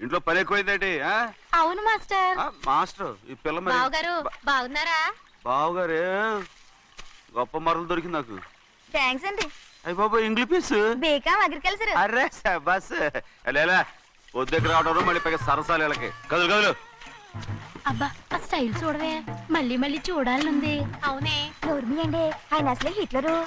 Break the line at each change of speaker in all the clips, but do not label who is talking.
ఇంట్లో పని ఎక్కువైందేంటి ఆ?
అవును మాస్టర్.
ఆ, మాస్టర్ ఈ పిల్ల మరి
బావగారు బాగున్నారా?
బావగారే గొప్ప మరలు దొరికింది నాకు.
థ్యాంక్స్ అండి.
అయ్యి బాబు English piece
B com agriculture.
అరే బస్ లేలా వద్దకు రావడం మళ్ళీ పైగా సరసాలు వీళ్ళకి. కదులు కదులు.
అబ్బా ఆ స్టైల్ చూడవే. మళ్ళీ మళ్ళీ చూడాలనుంది. అవునే.
నోర్మి అండి ఆయన అసలే హిట్లరు.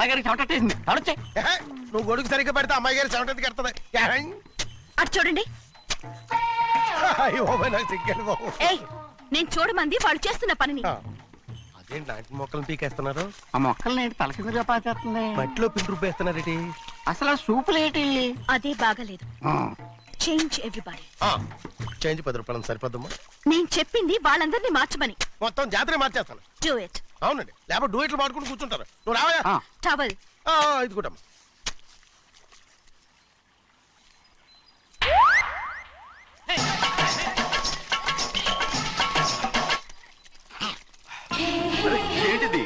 అమ్మాయి గారికి చెమటట్టేసింది తడొచ్చే
ఏహే, నువ్వు గొడుగు సరిగ్గా పెడితే అమ్మాయి గారి సెవెంటీకి ఎడుతుంది.
అటు చూడండి.
అయ్యో బాబోయ్, నాకు సిగ్గాను బాబు.
ఏయ్ నేను చూడమంది వాళ్ళు చేస్తున్న పనిని.
ఆ, అదేంటి నాటి మొక్కలను పీకేస్తున్నారు?
ఆ మొక్కల్ని ఏంటి తల కిందగా పాచేస్తుంది
మట్టిలో పిండి రుబ్బేస్తున్నారేటి?
అసలు ఆ సూపులేటి
అదే బాగలేదు. చేంజ్ ఎవ్రీబడి
ఆ, చేంజ్ పది రూపాయలు సరిపోద్దమ్మా.
నేను చెప్పింది వాళ్ళందరినీ మార్చమని.
మొత్తం జాతర మార్చేస్తాను.
డూ ఇట్
అవునండి. లేకపోతే డూయిట్లు పాడుకుని కూర్చుంటారు. నువ్వు రావయా
టవల్
ఆ, ఇది కూడా
అరే, ఏంటిది?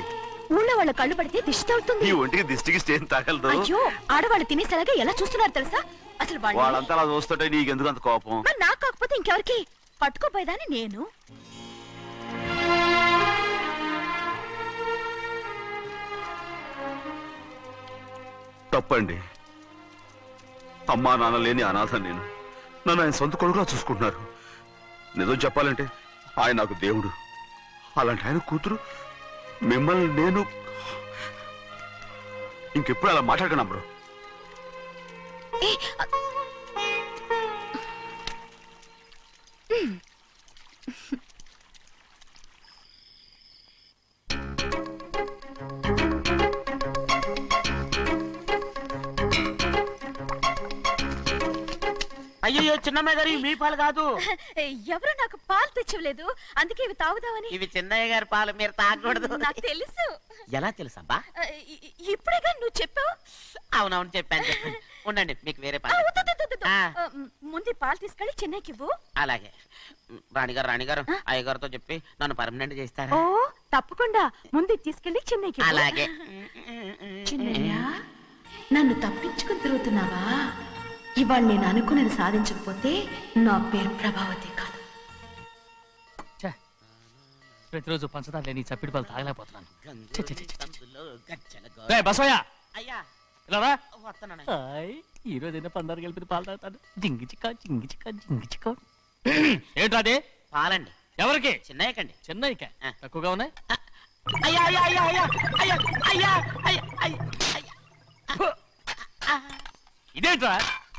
ఊళ్ళో వాళ్ళ కళ్ళు పడితే దిష్టి తగులుతుంది.
ఈ ఒంటికి దిష్టికి స్టేన్ తగలదు.
అయ్యో ఆడవాళ్ళు తినేసరిగా ఎలా చూస్తున్నారు తెలుసా? అసలు వాళ్ళు
వాళ్ళంతా అలా చూస్తుంటే నీకెందుకు అంత కోపం?
మరి నాకు కాకపోతే ఇంకెవరికి? పట్టుకోపోయేదాన్ని నేను.
తప్పండి. అమ్మా నాన్న లేని అనాథ నేను. నన్ను ఆయన సొంత కొడుకులా చూసుకుంటున్నారు. నిజం చెప్పాలంటే ఆయన నాకు దేవుడు. అలాంటి ఆయన కూతురు మిమ్మల్ని నేను ఇంకెప్పుడు అలా మాట్లాడకండి అమ్మడు
ఏ, うん。
అయ్యో చిన్నమ్మాయి గారు మీ పాలు కాదు.
ఎవరు నాకు పాలు తెచ్చలేదు అందుకే ఇవి తాగుదామని.
ఇవి చిన్నయ్య గారి పాలు మీరు తాగకూడదు.
నాకు తెలుసు.
ఎలా తెలుసబ్బా?
ఇప్పుడేగా నువ్వు చెప్పావు?
అవునవును చెప్పాను చెప్పాను. ఉండండి మీకు వేరే
ఆ,
పాలు
వద్దు, వద్దు, వద్దు, వద్దు.
ఆ.
ఆ, ముందు ఈ పాలు తీసుకెళ్ళి చెన్నైకి ఇవ్వు.
అలాగే. రాణిగారు రాణిగారు అయ్యగారితో చెప్పి నన్ను పర్మనెంట్
ఓ
చేస్తారా
తప్పకుండా. ముందు ఇది తీసుకెళ్ళి చెన్నైకి ఇవ్వు.
అలాగే.
చిన్నయ్య నన్ను తప్పించుకుని తిరుగుతున్నావా? ఇవాళ నేను అనుకున్నది సాధించకపోతే నా పేరు ప్రభావతి కాదు.
ప్రతిరోజు పంచదార లేని చప్పిడి పాలు తాగలేకపోతున్నాను. బసోయా ఈ రోజు ఏదో పందారు కలిపి పాలు తాగుతాను. జింగి చిక్క జింగి చిక్క జింగి చిక్క. ఏంటో
పాలండి.
ఎవరికి?
చిన్నయ్యకండి. చిన్నయ్యక
తక్కువగా ఉన్నాయి?
అయ్యా అయ్యా అయ్యా అయ్యా అయ్యా అయ్యా అయ్యా.
ఇదేంట్రా?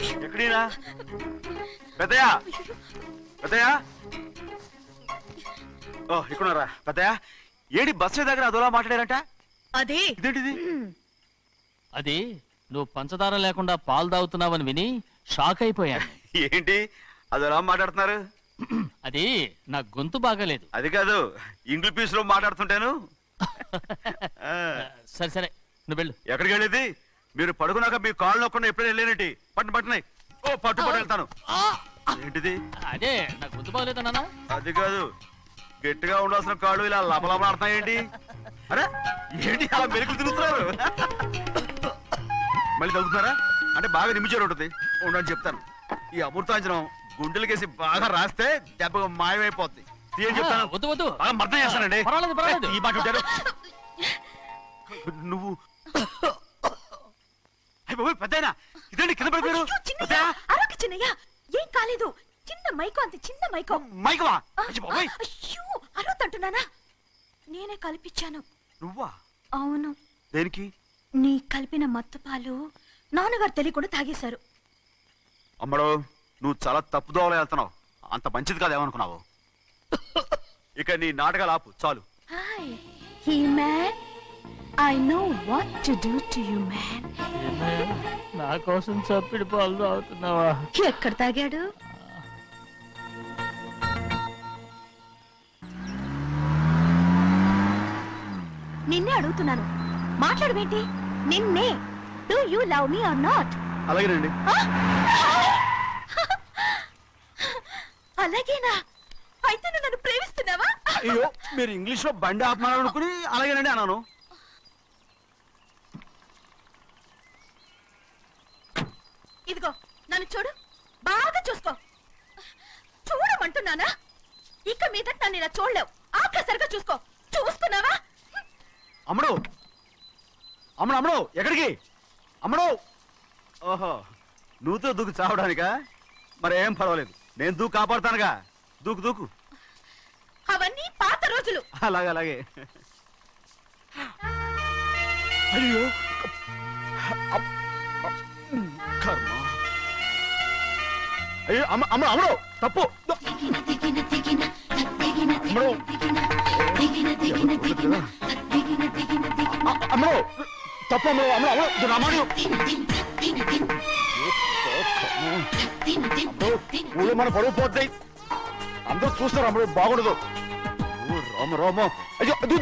ఎక్కడీరా పెద్దయా పెద్దయా ఓ ఇక్కడున్నారా? పెద్దయా ఏడి బస్సు దగ్గర అదోలా మాట్లాడారంట?
అదే.
ఇదేంటిది?
అది నువ్వు పంచదార లేకుండా పాలు తాగుతున్నావని విని షాక్ అయిపోయాను.
ఏంటి? అదోలా మాట్లాడుతున్నారు?
అది నా గొంతు బాగాలేదు.
అది కాదు ఇంగ్లీష్ పీస్లో మాట్లాడుతుంటాను. ఆ,
సరే సరే నువ్వు వెళ్ళు.
ఎక్కడికి వెళ్ళేది? మీరు పడుకున్నాక మీ కాళ్ళు నొక్కకుండా ఎప్పుడైనా వెళ్ళేనంటి పట్టు పట్టునాయి ఓ పట్టు పట్టు వెళ్తాను. ఏంటిది?
అదే నాకు గుర్తు బాగలేదన్నా
అది కాదు. గట్టిగా ఉండాల్సిన కాళ్ళు ఇలా లపలపడుతున్నాయి ఏంటి అరే ఏంటి అలా మెరుకులు తిరుగుతున్నారు? మళ్ళీ తగ్గుతున్నారా? అంటే బాగా నిమిషాలు ఉంటుంది. ఉండని చెప్తాను. ఈ అమృతాంజనం గుండెలకేసి బాగా రాస్తే దెబ్బగా మాయమైపోద్ది. తీయని చెప్తాను.
వద్దు వద్దు.
బాగా మర్దం చేస్తానండి
పర్వాలేదు, పర్వాలేదు.
ఈ మాట ఉంటారు నువ్వు అయ్య బాబోయ్, పెద్దాయనా? ఇదండి కింద పడిపోయారు?
అయ్యో, చిన్నయ్య,
పెద్దయ్య,
అరవకు చిన్నయ్య. ఏం కాలేదు. చిన్న మైకో అంత చిన్న మైకో.
మైకవా?
ఆ,
అయ్య బాబోయ్,
అయ్యో అరవతంటున్నానా నేనే కల్పించాను
నువ్వా?
అవును.
దేనికి?
నీ కలిపిన మత్తు పాలు నాన్నగారు తెలియకుండా తాగేశారు.
అమ్మడు నువ్వు చాలా తప్పుదోవలో వెళ్తున్నావు. అంత మంచిది కాదేమనుకున్నావు ఇక నీ నాటకాలు ఆపు చాలు.
Hi he man. I know what to do to you man
నా కోసం చప్పిడి పాలు తాగుతున్నావా?
ఎక్కడ తాగాడు?
నిన్నే అడుగుతున్నాను. మాట్లాడవేంటి నిన్నే. Do you love me or not
అలాగేనండి.
అలాగేనా? అయితే నువ్వు నన్ను ప్రేమిస్తున్నావా?
అయ్యో మీరు ఇంగ్లీష్లో బండి ఆపమాలనుకుని అలాగేనండి అన్నాను.
ఇదిగో నన్ను చూడు. బాగా చూసుకో. చూడమంటున్నానా? ఇక మీద నన్ను ఇలా చూడలేవు. ఆఖసరిగా చూసుకో. చూస్తున్నావా?
అమ్మడు. అమ్మడు అమ్మడు ఎక్కడికి? అమ్మడు. ఓహో నువ్వుతో దూకు చావడానికా? మరేం పర్వాలేదు. నేను దూకు కాపాడుతానుగా. దూకు దూకు.
అవన్నీ పాత రోజులు.
అలాగే అలాగే. అయ్యో. కర్మ. అయ్యో అమ్మ అమ్మ అమ్మడు తప్పు. అమ్మడు. అమ్మడు. తప్పు అమ్మడు అమ్మడు అమ్మడు. ఇది నా ఊళ్ళో మన పరువు పోతాయి. అందరూ చూస్తారు అమ్మడు బాగుండదు. రామ రామ. అయ్యో దూ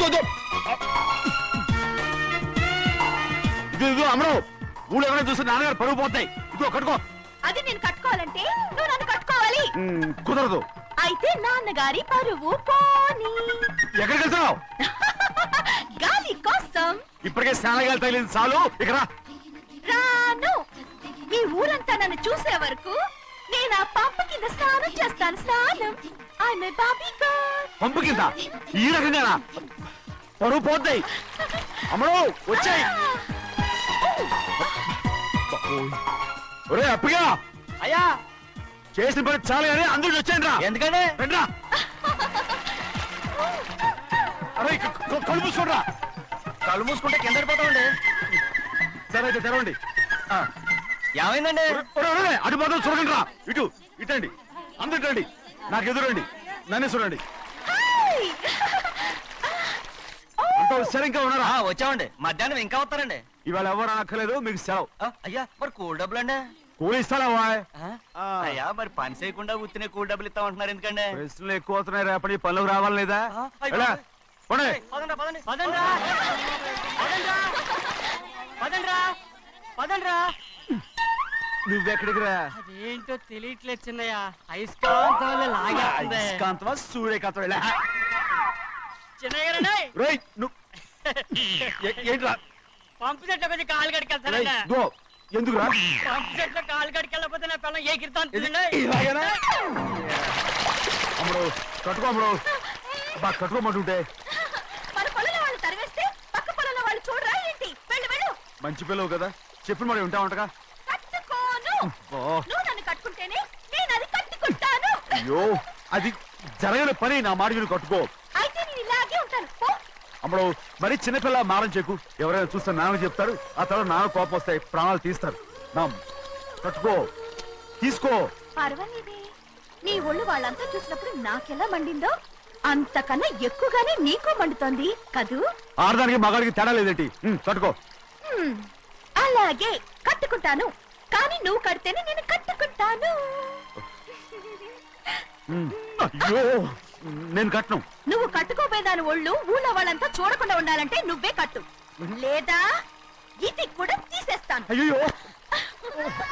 ఇది అమ్మడు. ఊళ్ళో ఎవరైనా చూస్తే నాన్నగారు పరువు పోతాయి. ఇదిగో కట్టుకో.
అది నేను కట్టుకోవాలంటే
కుదరదు.
అయితే నాన్నగారి పరువు పోనీ.
ఎక్కడికి వెళ్తున్నావు?
గాలి కోసం.
ఇప్పటికే స్నానగాలు తగిలింది చాలు. ఇక్కడ.
రాను. ఈ ఊరంతా నన్ను చూసే వరకు నేను ఆ పంప కింద స్నానం చేస్తాను స్నానం. ఏ బాబీ గర్ల్
పంపు కింద? ఈ రకంగానా? పరువు పోతాయి అమ్మడు వచ్చాయి. ఒరే అప్పగా.
అయ్యా
చేసిన పని చాలు కానీ అందరికి వచ్చాను రా
ఎందుకంటే
రండ్రా అరే కళ్ళు మూసుకోండి రా
కళ్ళు మూసుకుంటే కింద పడిపోతామండి.
సరే అయితే తెరవండి.
ఏమైందండి?
అటు మాత్రం చూడండి రా ఇటు ఇటండి. అందరు రండి నాకు ఎదురండి నన్నే చూడండి. అంతా సరే ఇంకా ఉన్నారా
వచ్చామండి. మధ్యాహ్నం ఇంకా వస్తారండి.
ఇవాళ ఎవరు అనక్కర్లేదు మీకు సెలవు.
అయ్యా మరి కూల్ డబ్బులు అండి
కూలి ఆ.
అయ్యా మరి పని చేయకుండా ఉత్తినే కూల్ డబ్బులు ఇస్తామంటున్నారు ఎందుకండి?
ప్రశ్నలు ఎక్కువ అవుతున్నాయి రేపటి పనులకు రావాలి లేదా? నువ్వెక్కడికి రా
అదేంటో తెలియట్లేదు చిన్నయ్య. అయస్కాంతం వల్ల లాగేస్తుంది
అయస్కాంతమా సూర్యకాంతం?
చిన్నయ్య
ఏంట్రా?
పంపు చెట్ల కొద్ది కాలు
రేయ్,
పంపు చెట్ల కాలు నా పిల్లలు?
అమ్ముడు కట్టుకో అమ్ముడు బా కట్టుకోమంటుంటే.
మన పొలంలో వాళ్ళు తరివేస్తే పక్క పొలంలో వాళ్ళు చూడరా ఏంటి? వెళ్ళు వెళ్ళు.
మంచి పిల్లవు కదా. చెప్పిన మరి ఉంటా ఉంటగా?
కట్టుకోను.
ఓ
నువ్వు నన్ను కట్టుకుంటేనే నేను అది కట్టుకుంటాను.
అయ్యో అది జరగని పని నా మాట విని కట్టుకో
అయితే నేను ఇలాగే ఉంటాను పో.
అమ్మడు మరి చిన్నపిల్ల మారం చెక్కు ఎవరైనా చూస్తే నాన్న చెప్తారు ఆ తర్వాత నాన్న కోపం వస్తాయి ప్రాణాలు తీస్తారు. నా కట్టుకో తీసుకో.
పర్వాలేదే. నీ ఒళ్ళు వాళ్ళంతా చూసినప్పుడు నాకెలా మండిందో అంతకన్నా ఎక్కువగానే నీకు మండుతోంది కదూ?
ఆడదానికి మగాడికి తేడా లేదేంటి? ఉమ్, కట్టుకో
హ్మ్, అలాగే కట్టుకుంటాను. కానీ నువ్వు కడితేనే నేను కట్టుకుంటాను.
ఉమ్, అయ్యో. నేను కట్టను
నువ్వు కట్టుకోపోయేదాని ఒళ్ళు ఊళ్ళో వాళ్ళంతా చూడకుండా ఉండాలంటే నువ్వే కట్టు. లేదా ఇది కూడా తీసేస్తాను.
అయ్యో